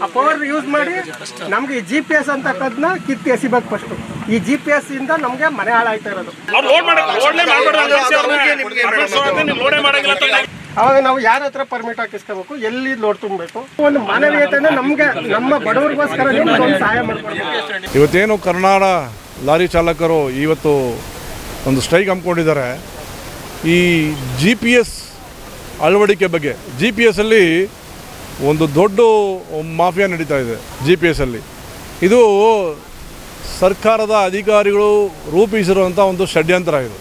ಆ power use ಮಾಡಿ ನಮ್ಗೆ ಈ ಜಿ ಪಿ ಎಸ್ ಅಂತಕ್ಕದನ್ನ ಕಿತ್ತಿ ಎಸಿಬೇಕು ಫಸ್ಟ್ ಈ ಜಿ ಪಿ ಎಸ್ ಇಂದ ನಮ್ಗೆ ಮನೆ ಹಾಳಾಯ್ತಾ ಇರೋದು. ಅವಾಗ ನಾವು ಯಾರ ಹತ್ರ ಪರ್ಮಿಟ್ ಹಾಕಿಸ್ಕೋಬೇಕು ಎಲ್ಲಿ ಲೋಡ್ ತುಂಬಬೇಕು? ಒಂದು ಮಾನವೀಯತೆ ನಮ್ಗೆ ನಮ್ಮ ಬಡವರಿಗೋಸ್ಕರ ನಿಮ್ಗೆ ಒಂದು ಸಹಾಯ ಮಾಡ್ಕೊಡ್ಬೇಕು. ಇವತ್ತೇನು ಕರ್ನಾಡ ಲಾರಿ ಚಾಲಕರು ಇವತ್ತು ಒಂದು ಸ್ಟ್ರೈಕ್ ಹಮ್ಮಿಕೊಂಡಿದ್ದಾರೆ. ಈ ಜಿ ಪಿ ಎಸ್ ಅಳವಡಿಕೆ ಬಗ್ಗೆ ಜಿ ಪಿ ಎಸ್ಸಲ್ಲಿ ಒಂದು ದೊಡ್ಡ ಮಾಫಿಯಾ ನಡೀತಾ ಇದೆ ಜಿ ಪಿ ಎಸ್ಸಲ್ಲಿ ಇದು ಸರ್ಕಾರದ ಅಧಿಕಾರಿಗಳು ರೂಪಿಸಿರುವಂಥ ಒಂದು ಷಡ್ಯಂತ್ರ ಇದು.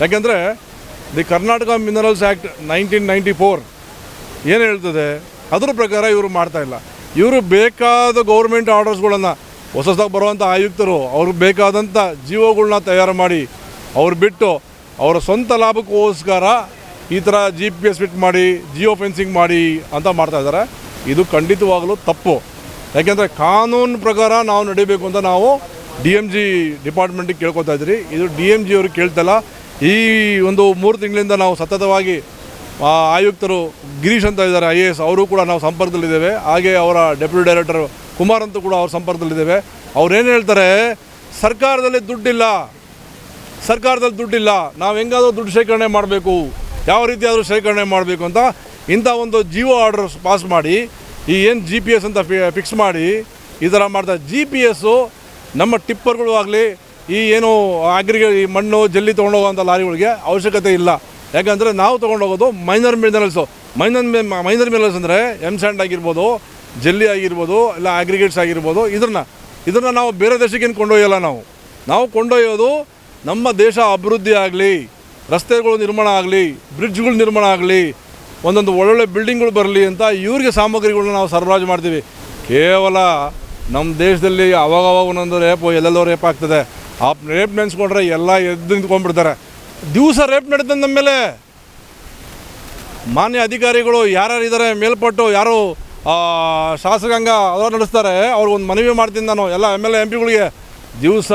ಯಾಕೆಂದರೆ the Karnataka minerals act nineteen ninety four ಏನು ಹೇಳ್ತದೆ? ಅದ್ರ ಪ್ರಕಾರ ಇವರು ಮಾಡ್ತಾ ಇಲ್ಲ. ಇವರು ಬೇಕಾದ ಗೌರ್ಮೆಂಟ್ ಆರ್ಡರ್ಸ್ಗಳನ್ನು ಹೊಸದಾಗಿ ಬರುವಂಥ ಆಯುಕ್ತರು ಅವ್ರಿಗೆ ಬೇಕಾದಂಥ ಜೀವಗಳನ್ನ ತಯಾರು ಮಾಡಿ ಅವ್ರು ಬಿಟ್ಟು ಅವರ ಸ್ವಂತ ಲಾಭಕ್ಕೋಸ್ಕರ ಈ ಥರ ಜಿ ಪಿ ಎಸ್ ಫಿಟ್ ಮಾಡಿ ಜಿಯೋ ಫೆನ್ಸಿಂಗ್ ಮಾಡಿ ಅಂತ ಮಾಡ್ತಾ ಇದ್ದಾರೆ. ಇದು ಖಂಡಿತವಾಗಲೂ ತಪ್ಪು. ಯಾಕೆಂದರೆ ಕಾನೂನು ಪ್ರಕಾರ ನಾವು ನಡಿಬೇಕು ಅಂತ ನಾವು ಡಿ ಎಂ ಜಿ ಡಿಪಾರ್ಟ್ಮೆಂಟಿಗೆ ಕೇಳ್ಕೊತಾ ಇದ್ರಿ ಇದು ಡಿ ಎಂ ಜಿ ಅವರು ಕೇಳ್ತಲ್ಲ ಈ ಒಂದು ಮೂರು ತಿಂಗಳಿಂದ ನಾವು ಸತತವಾಗಿ ಆಯುಕ್ತರು ಗಿರೀಶ್ ಅಂತ ಇದ್ದಾರೆ ಐ ಎ ಎಸ್ ಅವರು ಕೂಡ ನಾವು ಸಂಪರ್ಕದಲ್ಲಿದ್ದೇವೆ. ಹಾಗೆ ಅವರ ಡೆಪ್ಯೂಟಿ ಡೈರೆಕ್ಟರ್ ಕುಮಾರ್ ಅಂತೂ ಕೂಡ ಅವ್ರ ಸಂಪರ್ಕದಲ್ಲಿದ್ದೇವೆ. ಅವ್ರೇನು ಹೇಳ್ತಾರೆ, ಸರ್ಕಾರದಲ್ಲಿ ದುಡ್ಡಿಲ್ಲ. ಸರ್ಕಾರದಲ್ಲಿ ದುಡ್ಡಿಲ್ಲ. ನಾವು ಹೆಂಗಾದರೂ ದುಡ್ಡು ಶೇಖರಣೆ ಮಾಡಬೇಕು. ಯಾವ ರೀತಿಯಾದರೂ ಶೇಖರಣೆ ಮಾಡಬೇಕು ಅಂತ ಇಂಥ ಒಂದು ಜಿಯೋ ಆರ್ಡರ್ ಪಾಸ್ ಮಾಡಿ, ಈ ಏನು ಜಿ ಪಿ ಎಸ್ ಅಂತ ಫಿಕ್ಸ್ ಮಾಡಿ, ಈ ಥರ ಮಾಡ್ತಾರೆ ಜಿ ಪಿ ಎಸ್ಸು ನಮ್ಮ ಟಿಪ್ಪರ್ಗಳು ಆಗಲಿ, ಈ ಏನು ಅಗ್ರಿಗೆ ಈ ಮಣ್ಣು, ಜಲ್ಲಿ ತೊಗೊಂಡೋಗೋಂಥ ಲಾರಿಗಳಿಗೆ ಅವಶ್ಯಕತೆ ಇಲ್ಲ. ಯಾಕಂದರೆ ನಾವು ತೊಗೊಂಡೋಗೋದು minor minerals minor minor minerals ಅಂದರೆ ಎಂ ಸ್ಯಾಂಡ್ ಆಗಿರ್ಬೋದು, ಜಲ್ಲಿ ಆಗಿರ್ಬೋದು, ಇಲ್ಲ ಅಗ್ರಿಗೇಟ್ಸ್ ಆಗಿರ್ಬೋದು ಇದನ್ನ ಇದನ್ನು ನಾವು ಬೇರೆ ದೇಶಕ್ಕೇನು ಕೊಂಡೊಯ್ಯಲ್ಲ ನಾವು. ನಾವು ಕೊಂಡೊಯ್ಯೋದು ನಮ್ಮ ದೇಶ ಅಭಿವೃದ್ಧಿ ಆಗಲಿ ರಸ್ತೆಗಳು ನಿರ್ಮಾಣ ಆಗಲಿ, ಬ್ರಿಡ್ಜ್ಗಳು ನಿರ್ಮಾಣ ಆಗಲಿ, ಒಂದೊಂದು ಒಳ್ಳೊಳ್ಳೆ ಬಿಲ್ಡಿಂಗ್ಗಳು ಬರಲಿ ಅಂತ ಇವ್ರಿಗೆ ಸಾಮಗ್ರಿಗಳನ್ನ ನಾವು ಸರಬರಾಜು ಮಾಡ್ತೀವಿ. ಕೇವಲ ನಮ್ಮ ದೇಶದಲ್ಲಿ ಅವಾಗವಾಗ ಒಂದೊಂದು ರೇಪು, ಎಲ್ಲೆಲ್ಲೋ ರೇಪ್ ಆಗ್ತದೆ. ಆ ರೇಪ್ ನೆನೆಸ್ಕೊಂಡ್ರೆ ಎಲ್ಲ ಎದ್ದು ನಿಂತ್ಕೊಂಡ್ಬಿಡ್ತಾರೆ. ದಿವಸ ರೇಪ್ ನಡೀತದೆ ನಮ್ಮ ಮೇಲೆ. ಮಾನ್ಯ ಅಧಿಕಾರಿಗಳು ಯಾರ್ಯಾರು ಇದ್ದಾರೆ ಮೇಲ್ಪಟ್ಟು ಯಾರು ಶಾಸಕಾಂಗ ಅವರು ನಡೆಸ್ತಾರೆ ಅವ್ರಿಗೊಂದು ಮನವಿ ಮಾಡ್ತೀನಿ ನಾನು, ಎಲ್ಲ ಎಂ ಎಲ್ ಎ, ಎಂ ಪಿಗಳಿಗೆ ದಿವಸ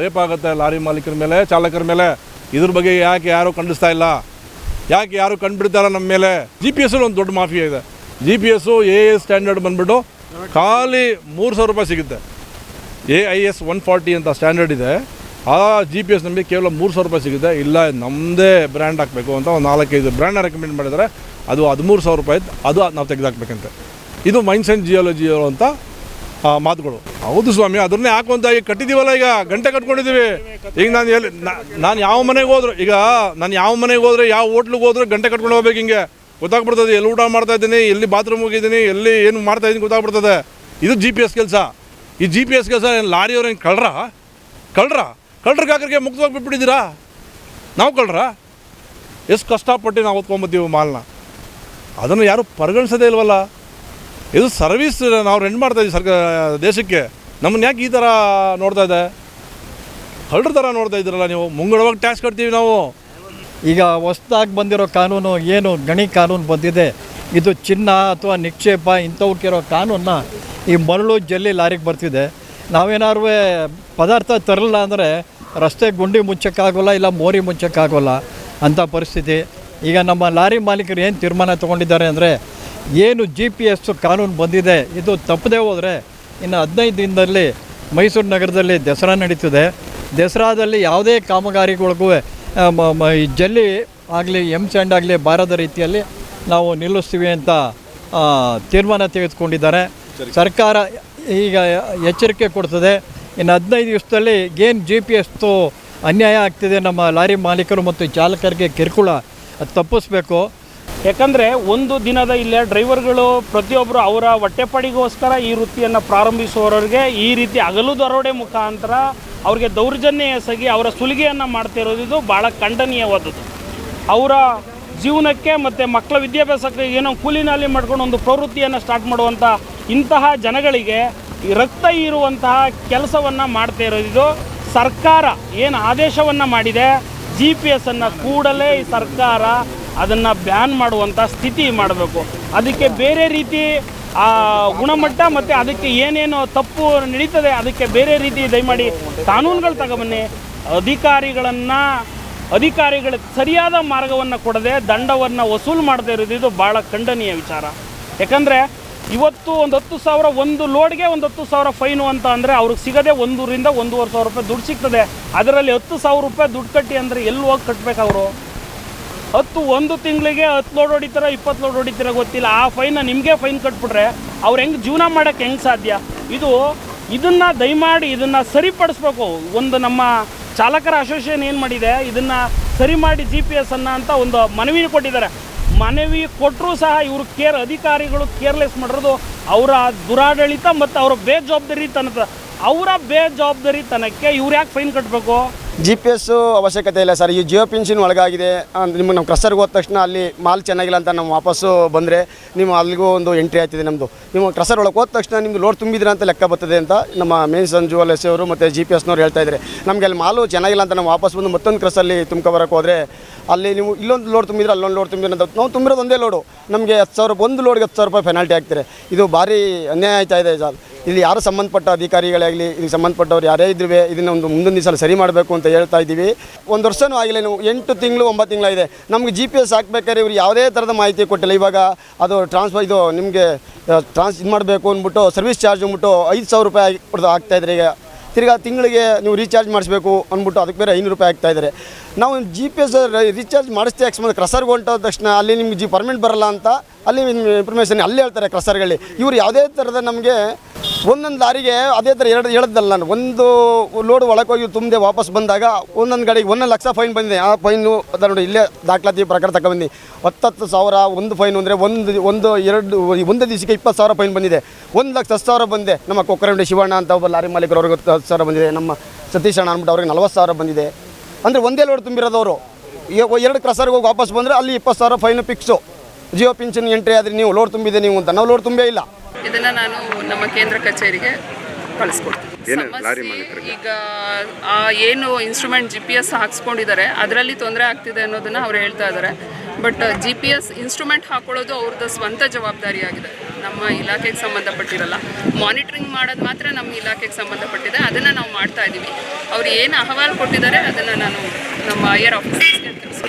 ರೇಪ್ ಆಗುತ್ತೆ ಲಾರಿ ಮಾಲೀಕರ ಮೇಲೆ, ಚಾಲಕರ ಮೇಲೆ. ಇದ್ರ ಬಗ್ಗೆ ಯಾಕೆ ಯಾರು ಖಂಡಿಸ್ತಾ ಇಲ್ಲ? ಯಾಕೆ ಯಾರು ಕಂಡುಬಿಡ್ತಾರ ನಮ್ಮ ಮೇಲೆ? ಜಿ ಪಿ ಎಸ್ ಒಂದು ದೊಡ್ಡ ಮಾಫಿಯಾ ಇದೆ. G P S A A standard ಬಂದ್ಬಿಟ್ಟು ಖಾಲಿ ಮೂರು ಸಾವಿರ ರೂಪಾಯಿ ಸಿಗುತ್ತೆ. A I S one forty ಅಂತ ಸ್ಟ್ಯಾಂಡರ್ಡ್ ಇದೆ. ಆ ಜಿ ಪಿ ಎಸ್ ನಮಗೆ ಕೇವಲ ಮೂರು ಸಾವಿರ ರೂಪಾಯಿ ಸಿಗುತ್ತೆ. ಇಲ್ಲ ನಮ್ಮದೇ ಬ್ರ್ಯಾಂಡ್ ಹಾಕಬೇಕು ಅಂತ ಒಂದು ನಾಲ್ಕೈದು ಬ್ರ್ಯಾಂಡ್ನ ರೆಕಮೆಂಡ್ ಮಾಡಿದರೆ. ಅದು ಹದಿಮೂರು ಸಾವಿರ ರೂಪಾಯಿ ಅದು ನಾವು ತೆಗೆದಾಕ್ಬೇಕಂತೆ. ಇದು ಮೈನ್ಸ್ ಆ್ಯಂಡ್ ಜಿಯಾಲಜಿ ಅಂತ ಮಾತುಗಳು. ಹೌದು ಸ್ವಾಮಿ, ಅದನ್ನೇ ಹಾಕುವಂತ ಈಗ ಕಟ್ಟಿದ್ದೀವಲ್ಲ ಈಗ, ಗಂಟೆ ಕಟ್ಕೊಂಡಿದ್ದೀವಿ. ಈಗ ನಾನು ಎಲ್ಲಿ ನಾನು ಯಾವ ಮನೆಗೆ ಹೋದ್ರು, ಈಗ ನಾನು ಯಾವ ಮನೆಗೆ ಹೋದ್ರೆ, ಯಾವ ಹೋಟ್ಲಿಗೆ ಹೋದ್ರೆ ಗಂಟೆ ಕಟ್ಕೊಂಡು ಹೋಗ್ಬೇಕು ಹಿಂಗೆ. ಗೊತ್ತಾಗ್ಬಿಡ್ತದೆ, ಎಲ್ಲಿ ಊಟ ಮಾಡ್ತಾ ಇದ್ದೀನಿ, ಎಲ್ಲಿ ಬಾತ್ರೂಮ್ ಹೋಗಿದ್ದೀನಿ ಎಲ್ಲಿ ಏನು ಮಾಡ್ತಾ ಇದ್ದೀನಿ ಗೊತ್ತಾಗ್ಬಿಡ್ತದೆ. ಇದು ಜಿ ಪಿ ಎಸ್ ಕೆಲಸ. ಈ ಜಿ ಪಿ ಎಸ್ ಕೆಲಸ ಏನು ಲಾರಿಯವ್ರು ಏನು ಕಳ್ರ? ಕಳ್ರ? ಕಳ್ರ ಕಾಕರಿಗೆ ಮುಕ್ತವಾಗಿ ಬಿಟ್ಬಿಟ್ಟಿದ್ದೀರಾ? ನಾವು ಕಳ್ರ? ಎಷ್ಟು ಕಷ್ಟಪಟ್ಟು ನಾವು ಹೊತ್ಕೊಂಬತ್ತೀವಿ ಮಾಲ್ನ. ಅದನ್ನು ಯಾರು ಪರಿಗಣಿಸೋದೇ ಇಲ್ವಲ್ಲ? ಇದು ಸರ್ವಿಸ್ ನಾವು ರೆಂಟ್ ಮಾಡ್ತಾ ಇದ್ದೀವಿ ಸರ್ ದೇಶಕ್ಕೆ. ನಮ್ಮನ್ನ ಯಾಕೆ ಈ ಥರ ನೋಡ್ತಾ ಇದೆ? ಕಳ್ಳರ ಥರ ನೋಡ್ತಾ ಇದ್ದೀರಲ್ಲ ನೀವು. ಮುಂಗಡವಾಗಿ ಟ್ಯಾಕ್ಸ್ ಕಟ್ತೀವಿ ನಾವು. ಈಗ ಹೊಸ್ದಾಗಿ ಬಂದಿರೋ ಕಾನೂನು ಏನು? ಗಣಿ ಕಾನೂನು ಬಂದಿದೆ. ಇದು ಚಿನ್ನ ಅಥವಾ ನಿಕ್ಷೇಪ ಇಂಥವಕ್ಕಿರೋ ಕಾನೂನ ಈ ಮರಳು ಜಲ್ಲಿ ಲಾರಿಗೆ ಬರ್ತಿದೆ. ನಾವೇನಾರು ಪದಾರ್ಥ ತರಲಿಲ್ಲ ಅಂದರೆ ರಸ್ತೆ ಗುಂಡಿ ಮುಚ್ಚೋಕ್ಕಾಗೋಲ್ಲ ಇಲ್ಲ ಮೋರಿ ಮುಚ್ಚೋಕ್ಕಾಗೋಲ್ಲ ಅಂಥ ಪರಿಸ್ಥಿತಿ. ಈಗ ನಮ್ಮ ಲಾರಿ ಮಾಲೀಕರು ಏನು ತೀರ್ಮಾನ ತೊಗೊಂಡಿದ್ದಾರೆ ಅಂದರೆ ಏನು ಜಿ ಪಿ ಎಸ್ ಕಾನೂನು ಬಂದಿದೆ ಇದು ತಪ್ಪದೇ ಹೋದರೆ ಇನ್ನು ಹದಿನೈದು ದಿನದಲ್ಲಿ ಮೈಸೂರು ನಗರದಲ್ಲಿ ದಸರಾ ನಡೀತದೆ. ದಸರಾದಲ್ಲಿ ಯಾವುದೇ ಕಾಮಗಾರಿಗಳಿಗೂ ಈ ಜಲ್ಲಿ ಆಗಲಿ ಎಂ ಸ್ಯಾಂಡ್ ಆಗಲಿ ಬಾರದ ರೀತಿಯಲ್ಲಿ ನಾವು ನಿಲ್ಲಿಸ್ತೀವಿ ಅಂತ ತೀರ್ಮಾನ ತೆಗೆದುಕೊಂಡಿದ್ದಾರೆ. ಸರ್ಕಾರ ಈಗ ಎಚ್ಚರಿಕೆ ಕೊಡ್ತದೆ. ಇನ್ನು ಹದಿನೈದು ದಿವಸದಲ್ಲಿ ಏನು ಜಿ ಪಿ ಎಸ್ತು ಅನ್ಯಾಯ ಆಗ್ತಿದೆ ನಮ್ಮ ಲಾರಿ ಮಾಲೀಕರು ಮತ್ತು ಚಾಲಕರಿಗೆ ಕಿರುಕುಳ ಅದು ತಪ್ಪಿಸ್ಬೇಕು. ಯಾಕಂದರೆ ಒಂದು ದಿನದ ಇಲ್ಲೇ ಡ್ರೈವರ್ಗಳು ಪ್ರತಿಯೊಬ್ಬರು ಅವರ ಹೊಟ್ಟೆಪಾಡಿಗೋಸ್ಕರ ಈ ವೃತ್ತಿಯನ್ನು ಪ್ರಾರಂಭಿಸುವವರಿಗೆ ಈ ರೀತಿ ಹಗಲು ದರೋಡೆ ಮುಖಾಂತರ ಅವರಿಗೆ ದೌರ್ಜನ್ಯ ಎಸಗಿ ಅವರ ಸುಲಿಗೆಯನ್ನು ಮಾಡ್ತಾ ಇರೋದು ಇದು ಭಾಳ ಖಂಡನೀಯವಾದದ್ದು. ಅವರ ಜೀವನಕ್ಕೆ ಮತ್ತು ಮಕ್ಕಳ ವಿದ್ಯಾಭ್ಯಾಸಕ್ಕೆ ಏನೋ ಕೂಲಿನಲ್ಲಿ ಮಾಡ್ಕೊಂಡು ಒಂದು ಪ್ರವೃತ್ತಿಯನ್ನು ಸ್ಟಾರ್ಟ್ ಮಾಡುವಂಥ ಇಂತಹ ಜನಗಳಿಗೆ ರಕ್ತ ಇರುವಂತಹ ಕೆಲಸವನ್ನು ಮಾಡ್ತಾ ಇರೋದಿದ್ದು ಸರ್ಕಾರ ಏನು ಆದೇಶವನ್ನು ಮಾಡಿದೆ ಜಿ ಪಿ ಎಸ್ಸನ್ನು ಕೂಡಲೇ ಈ ಸರ್ಕಾರ ಅದನ್ನು ಬ್ಯಾನ್ ಮಾಡುವಂಥ ಸ್ಥಿತಿ ಮಾಡಬೇಕು. ಅದಕ್ಕೆ ಬೇರೆ ರೀತಿ ಆ ಗುಣಮಟ್ಟ ಮತ್ತು ಅದಕ್ಕೆ ಏನೇನು ತಪ್ಪು ನಡೀತದೆ ಅದಕ್ಕೆ ಬೇರೆ ರೀತಿ ದಯಮಾಡಿ ಕಾನೂನುಗಳು ತಗೊಬನ್ನಿ ಅಧಿಕಾರಿಗಳನ್ನು, ಅಧಿಕಾರಿಗಳ ಸರಿಯಾದ ಮಾರ್ಗವನ್ನು ಕೊಡದೆ ದಂಡವನ್ನು ವಸೂಲು ಮಾಡದೇ ಇರೋದು ಇದು ಭಾಳ ಖಂಡನೀಯ ವಿಚಾರ. ಯಾಕಂದರೆ ಇವತ್ತು ಒಂದು ಹತ್ತು ಸಾವಿರ, ಒಂದು ಲೋಡ್ಗೆ ಒಂದು ಹತ್ತು ಸಾವಿರ ಫೈನು ಅಂತ ಅಂದರೆ ಅವ್ರಿಗೆ ಸಿಗದೆ ಒಂದೂರಿಂದ ಒಂದೂವರೆ ಸಾವಿರ ರೂಪಾಯಿ ದುಡ್ಡು ಸಿಗ್ತದೆ. ಅದರಲ್ಲಿ ಹತ್ತು ಸಾವಿರ ರೂಪಾಯಿ ದುಡ್ಡು ಕಟ್ಟಿ ಅಂದರೆ ಎಲ್ಲಿ ಹೋಗಿ ಕಟ್ಬೇಕು ಅವರು? ಹತ್ತು ಒಂದು ತಿಂಗಳಿಗೆ ಹತ್ತು ಲೋಡ್ ಹೊಡಿತಾರ, ಇಪ್ಪತ್ತು ಲೋಡ್ ಹೊಡಿತೀರ ಗೊತ್ತಿಲ್ಲ. ಆ ಫೈನ ನಿಮಗೆ ಫೈನ್ ಕಟ್ಬಿಟ್ರೆ ಅವ್ರು ಹೆಂಗೆ ಜೀವನ ಮಾಡೋಕ್ಕೆ ಹೆಂಗೆ ಸಾಧ್ಯ? ಇದು ಇದನ್ನು ದಯಮಾಡಿ ಇದನ್ನು ಸರಿಪಡಿಸ್ಬೇಕು. ಒಂದು ನಮ್ಮ ಚಾಲಕರ ಅಸೋಸಿಯೇಷನ್ ಏನು ಮಾಡಿದೆ? ಇದನ್ನು ಸರಿ ಮಾಡಿ ಜಿ ಪಿ ಎಸ್ ಅನ್ನ ಅಂತ ಒಂದು ಮನವಿ ಕೊಟ್ಟಿದ್ದಾರೆ. ಮನವಿ ಕೊಟ್ಟರೂ ಸಹ ಇವರು ಕೇರ್ ಅಧಿಕಾರಿಗಳು ಕೇರ್ಲೆಸ್ ಮಾಡಿರೋದು ಅವರ ದುರಾಡಳಿತ ಮತ್ತು ಅವರ ಬೇಜವಾಬ್ದಾರಿತನದ ಅವರ ಬೇಜವಾಬ್ದಾರಿತನಕ್ಕೆ ಇವ್ರು ಯಾಕೆ ಫೈನ್ ಕಟ್ಟಬೇಕು ಜಿ ಪಿ ಎಸ್ಸು ಅವಶ್ಯಕತೆ ಇಲ್ಲ ಸರ್. ಈ ಜಿಯೋ ಪಿನ್ಷನ್ ಒಳಗಾಗಿದೆ. ನಿಮ್ಮ ನಮ್ಮ ಕ್ರಸ್ಟರ್ಗೆ ಹೋದ ತಕ್ಷಣ ಅಲ್ಲಿ ಮಾಲ್ ಚೆನ್ನಾಗಿಲ್ಲ ಅಂತ ನಾವು ವಾಪಸ್ಸು ಬಂದರೆ ನೀವು ಅಲ್ಲಿಗೂ ಒಂದು ಎಂಟ್ರಿ ಆಗ್ತಿದೆ ನಮ್ಮದು ನೀವು ಕ್ರಸರ್ ಒಳಗೆ ಹೋದ ತಕ್ಷಣ ನಿಮ್ಮದು ಲೋಡ್ ತುಂಬಿದ್ರೆ ಅಂತ ಲೆಕ್ಕ ಬರ್ತದೆ ಅಂತ ನಮ್ಮ ಮೇನ್ ಸಂಜು ಎಸ್ ಅವರು ಮತ್ತು ಜಿ ಪಿ ಎಸ್ನವ್ರು ಹೇಳ್ತಾ ಇದ್ದಾರೆ. ನಮಗೆ ಅಲ್ಲಿ ಮಾಲು ಚೆನ್ನಾಗಿಲ್ಲ ಅಂತ ನಾವು ವಾಪಸ್ ಬಂದು ಮತ್ತೊಂದು ಕ್ರಸಲ್ಲಿ ತುಂಬ್ಕೊಬರಕ್ಕೆ ಹೋದರೆ ಅಲ್ಲಿ ನೀವು ಇಲ್ಲೊಂದು ಲೋಡ್ ತುಂಬಿದ್ರೆ ಅಲ್ಲೊಂದು ಲೋಡ್ ತುಂಬಿದ್ರೆ ಅಂತ ನಾವು ತುಂಬಿರೋದು ಒಂದೇ ಲೋಡು. ನಮಗೆ ಹತ್ತು ಸಾವಿರ, ಒಂದು ಲೋಡ್ಗೆ ಹತ್ತು ಸಾವಿರ ರೂಪಾಯಿ ಪೆನಾಲ್ಟಿ ಹಾಕ್ತಾರೆ. ಇದು ಭಾರಿ ಅನ್ಯಾಯ ಆಯ್ತಾ ಇದೆ ಸರ್. ಇಲ್ಲಿ ಯಾರು ಸಂಬಂಧಪಟ್ಟ ಅಧಿಕಾರಿಗಳಾಗಲಿ ಇದಕ್ಕೆ ಸಂಬಂಧಪಟ್ಟವ್ರು ಯಾರೇ ಇದ್ರೂ ಇದನ್ನು ಒಂದು ಮುಂದಿನ ದಿವಸ ಸರಿ ಮಾಡಬೇಕು ಅಂತ ಹೇಳ್ತಾ ಇದ್ದೀವಿ. ಒಂದು ವರ್ಷವೂ ಆಗಿಲ್ಲ ನೀವು ಎಂಟು ತಿಂಗಳು, ಒಂಬತ್ತು ತಿಂಗಳಾಗಿದೆ ನಮಗೆ ಜಿ ಪಿ ಎಸ್ ಹಾಕ್ಬೇಕಾದ್ರೆ ಇವ್ರು ಯಾವುದೇ ಥರದ ಮಾಹಿತಿ ಕೊಟ್ಟಿಲ್ಲ. ಇವಾಗ ಅದು ಟ್ರಾನ್ಸ್ಫರ್ ಇದು ನಿಮಗೆ ಟ್ರಾನ್ಸ್ ಇದು ಮಾಡಬೇಕು ಅಂದ್ಬಿಟ್ಟು ಸರ್ವಿಸ್ ಚಾರ್ಜ್ ಅಂದ್ಬಿಟ್ಟು ಐದು ಸಾವಿರ ರೂಪಾಯಿ ಕೊಡ್ದು ಆಗ್ತಾ ಇದ್ದಾರೆ ಈಗ. ತಿರ್ಗಾ ತಿಂಗಳಿಗೆ ನೀವು ರೀಚಾರ್ಜ್ ಮಾಡಿಸ್ಬೇಕು ಅಂದ್ಬಿಟ್ಟು ಅದಕ್ಕೆ ಬೇರೆ ಐನೂರು ರೂಪಾಯಿ ಆಗ್ತಾ ಇದ್ದಾರೆ. ನಾವು ಜಿ ಪಿ ಎಸ್ ರೀಚಾರ್ಜ್ ಮಾಡಿಸ್ತೀವಿ ಅಕಸ್ಮಾತ್ ಕ್ರಸರ್ಗೆ ಹೊಂಟೋದ ತಕ್ಷಣ ಅಲ್ಲಿ ನಿಮ್ಗೆ ಜಿ ಪರ್ಮಿಟ್ ಬರಲ್ಲ ಅಂತ ಅಲ್ಲಿ ಇನ್ಫಾರ್ಮೇಷನ್ ಅಲ್ಲಿ ಹೇಳ್ತಾರೆ ಕ್ರಸರ್ಗಳಲ್ಲಿ ಇವ್ರು ಯಾವುದೇ ಥರದ ನಮಗೆ ಒಂದೊಂದು ಲಾರಿಗೆ ಅದೇ ಥರ ಎರಡು ಹೇಳಿದ್ದಲ್ಲ ನಾನು. ಒಂದು ಲೋಡ್ ಒಳಗೆ ಹೋಗಿ ತುಂಬದೆ ವಾಪಸ್ ಬಂದಾಗ ಒಂದೊಂದು ಗಾಡಿಗೆ ಒಂದೊಂದು ಲಕ್ಷ ಫೈನ್ ಬಂದಿದೆ. ಆ ಫೈನು ಅದ ನೋಡಿ ಇಲ್ಲೇ ದಾಖಲಾತಿ ಪ್ರಕಾರ ತಗೊಂಬಂದು. ಹತ್ತತ್ತು ಸಾವಿರ ಒಂದು ಫೈನ್ ಅಂದರೆ ಒಂದು ಒಂದು ಎರಡು ಒಂದು ದಿವಸಕ್ಕೆ ಇಪ್ಪತ್ತು ಸಾವಿರ ಫೈನ್ ಬಂದಿದೆ. ಒಂದು ಲಕ್ಷ ಹತ್ತು ಸಾವಿರ ಬಂದಿದೆ. ನಮ್ಮ ಕೊಕ್ಕರಂಡಿ ಶಿವಣ್ಣ ಅಂತ ಒಬ್ಬ ಲಾರಿ ಮಾಲೀಕರು ಅವ್ರಿಗೆ ಹತ್ತು ಸಾವಿರ ಬಂದಿದೆ. ನಮ್ಮ ಸತೀಶ್ ಅಣ್ಣ ಅಂದ್ಬಿಟ್ಟು ಅವ್ರಿಗೆ ನಲ್ವತ್ತು ಸಾವಿರ ಬಂದಿದೆ. ಅಂದರೆ ಒಂದೇ ಲೋಡ್ ತುಂಬಿರೋದವರು ಎರಡು ಕ್ರಸರ್ಗೆ ಹೋಗಿ ವಾಪಸ್ ಬಂದರೆ ಅಲ್ಲಿ ಇಪ್ಪತ್ತು ಸಾವಿರ ಫೈನು ಫಿಕ್ಸು ಜಿಯೋ ಪಿಂಚನ್ ಎಂಟ್ರಿ ಆದರೆ ನೀವು ಲೋಡ್ ತುಂಬಿದೆ ನೀವು ಅಂತ. ನಾವು ಲೋಡ್ ತುಂಬೇ ಇಲ್ಲ. ಇದನ್ನ ನಾನು ನಮ್ಮ ಕೇಂದ್ರ ಕಚೇರಿಗೆ ಕಳಿಸ್ಕೊಡ್ತೀನಿ. ಈಗ ಆ ಏನು ಇನ್ಸ್ಟ್ರೂಮೆಂಟ್ ಜಿ ಪಿ ಎಸ್ ಹಾಕ್ಸ್ಕೊಂಡಿದ್ದಾರೆ ಅದರಲ್ಲಿ ತೊಂದರೆ ಆಗ್ತಿದೆ ಅನ್ನೋದನ್ನ ಅವ್ರು ಹೇಳ್ತಾ ಇದ್ದಾರೆ. But G P S instrument ಹಾಕೊಳ್ಳೋದು ಅವ್ರದ್ದು ಸ್ವಂತ ಜವಾಬ್ದಾರಿಯಾಗಿದೆ. ನಮ್ಮ ಇಲಾಖೆಗೆ ಸಂಬಂಧಪಟ್ಟಿರಲ್ಲ. ಮಾನಿಟ್ರಿಂಗ್ ಮಾಡೋದು ಮಾತ್ರ ನಮ್ಮ ಇಲಾಖೆಗೆ ಸಂಬಂಧಪಟ್ಟಿದೆ. ಅದನ್ನು ನಾವು ಮಾಡ್ತಾ ಇದ್ದೀವಿ ಅವ್ರು ಏನು ಅಹವಾಲು ಕೊಟ್ಟಿದ್ದಾರೆ ಅದನ್ನು ನಾನು ನಮ್ಮ ಐಯರ್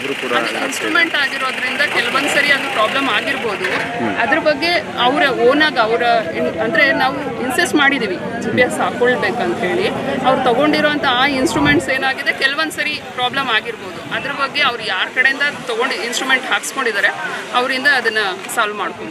ಆಫೀಸರ್ಸ್ಗೆ ಇನ್ಸ್ಟ್ರೂಮೆಂಟ್ ಆಗಿರೋದ್ರಿಂದ ಕೆಲವೊಂದು ಸರಿ ಅದು ಪ್ರಾಬ್ಲಮ್ ಆಗಿರ್ಬೋದು. ಅದ್ರ ಬಗ್ಗೆ ಅವರ ಓನಾಗಿ ಅವರ ಅಂದರೆ ನಾವು ಇನ್ಸೆಸ್ ಮಾಡಿದ್ದೀವಿ ಜಿ ಪಿ ಎಸ್ ಹಾಕೊಳ್ಬೇಕಂತ ಹೇಳಿ ಅವ್ರು ತಗೊಂಡಿರೋಂಥ ಆ ಇನ್ಸ್ಟ್ರೂಮೆಂಟ್ಸ್ ಏನಾಗಿದೆ ಕೆಲವೊಂದು ಸರಿ ಪ್ರಾಬ್ಲಮ್ ಆಗಿರ್ಬೋದು. ಅದ್ರ ಬಗ್ಗೆ ಅವ್ರು ಯಾರ ಕಡೆಯಿಂದ ತಗೊಂಡು ಇನ್ಸ್ಟ್ರೂಮೆಂಟ್ ಹಾಕ್ಸ್ಕೊಂಡಿದ್ದಾರೆ ಅವರಿಂದ ಅದನ್ನು ಸಾಲ್ವ್ ಮಾಡ್ಕೊಂಡು